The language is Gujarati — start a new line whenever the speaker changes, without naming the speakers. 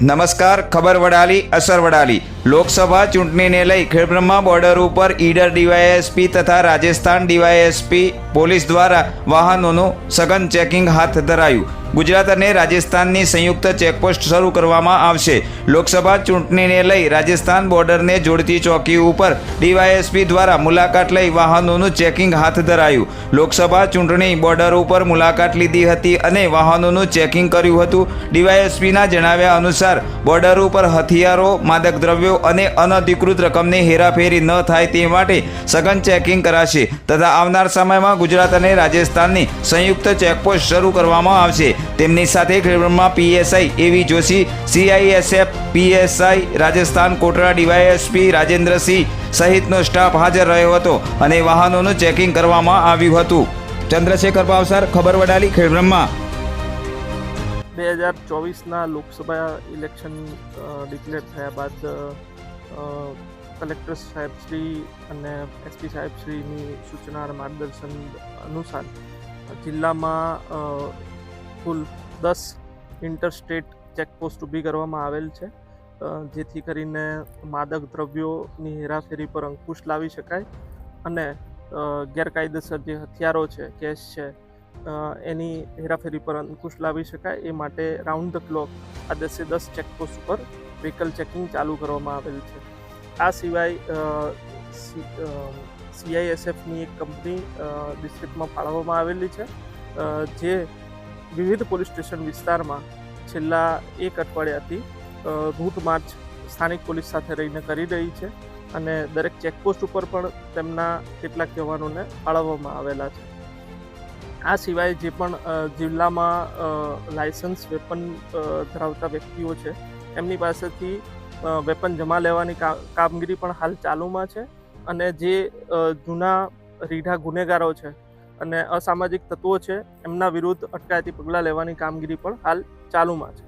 નમસ્કાર, ખબર વડાલી, અસર વડાલી. લોકસભા ચૂંટણીને લઈ ખેડબ્રહ્મા બોર્ડર ઉપર ઈડર ડીવાયએસપી તથા રાજસ્થાન ડીવાયએસપી પોલીસ દ્વારા વાહનોનું સઘન ચેકિંગ હાથ ધરાયું. ગુજરાત અને રાજસ્થાનની સંયુક્ત ચેકપોસ્ટ શરૂ કરવામાં આવશે. લોકસભા ચૂંટણીને લઈ રાજસ્થાન બોર્ડરને જોડતી ચોકી ઉપર ડીવાયએસપી દ્વારા મુલાકાત લઈ વાહનોનું ચેકિંગ હાથ ધરાયું. લોકસભા ચૂંટણી બોર્ડર ઉપર મુલાકાત લીધી હતી અને વાહનોનું ચેકિંગ કર્યું હતું. ડીવાયએસપીના જણાવ્યા અનુસાર, બોર્ડર ઉપર હથિયારો માદક દ્રવ્યો અને અનધિકૃત રકમની હેરાફેરી ન થાય તે માટે સઘન ચેકિંગ કરાશે તથા આવનાર સમયમાં ગુજરાત અને રાજસ્થાનની સંયુક્ત ચેકપોસ્ટ શરૂ કરવામાં આવશે. તેમની સાથે Khedbrahma PSI A V Joshi, CISF, PSI Rajasthan Kotda DYSP Rajendrasinh સહિતનો સ્ટાફ હાજર રહ્યો હતો અને વાહનોનું ચેકિંગ કરવામાં આવ્યું હતું. ચંદ્રશેખર ભાવસાર ખબર વડાલી, ખેડબ્રહ્મા.
બે હજાર ચોવીસના લોકસભા ઇલેક્શન ડિક્લેર થયા બાદ કલેક્ટર સાહેબશ્રી અને એસપી સાહેબશ્રીની સૂચના અને માર્ગદર્શન અનુસાર જિલ્લામાં કુલ દસ ઇન્ટરસ્ટેટ ચેકપોસ્ટ ઊભી કરવામાં આવેલ છે જેથી કરીને માદક દ્રવ્યોની હેરાફેરી પર અંકુશ લાવી શકાય અને ગેરકાયદેસર જે હથિયારો છે કેશ છે એની હેરાફેરી પર અંકુશ લાવી શકાય. એ માટે રાઉન્ડ ધ ક્લોક આ દસે દસ ચેકપોસ્ટ ઉપર વ્હીકલ ચેકિંગ ચાલુ કરવામાં આવેલ છે. આ સિવાય સીઆઈએસએફની એક કંપની ડિસ્ટ્રિક્ટમાં ફાળવવામાં આવેલી છે જે વિવિધ પોલીસ સ્ટેશન વિસ્તારમાં છેલ્લા એક અઠવાડિયાથી અ, રૂટ માર્ચ સ્થાનિક પોલીસ સાથે રહીને કરી રહી છે અને દરેક ચેકપોસ્ટ ઉપર પણ તેમના કેટલાક જવાનોને ફાળવવામાં આવેલા છે. આ સિવાય જે પણ જિલ્લામાં લાયસન્સ વેપન ધરાવતા વ્યક્તિઓ છે એમની પાસેથી વેપન જમા લેવાની કામગીરી પણ હાલ ચાલુમાં છે અને જે જૂના રીઢા ગુનેગારો છે અને અસામાજિક તત્વો છે એમના વિરુદ્ધ અટકાયતી પગલાં લેવાની કામગીરી પણ હાલ ચાલુમાં છે.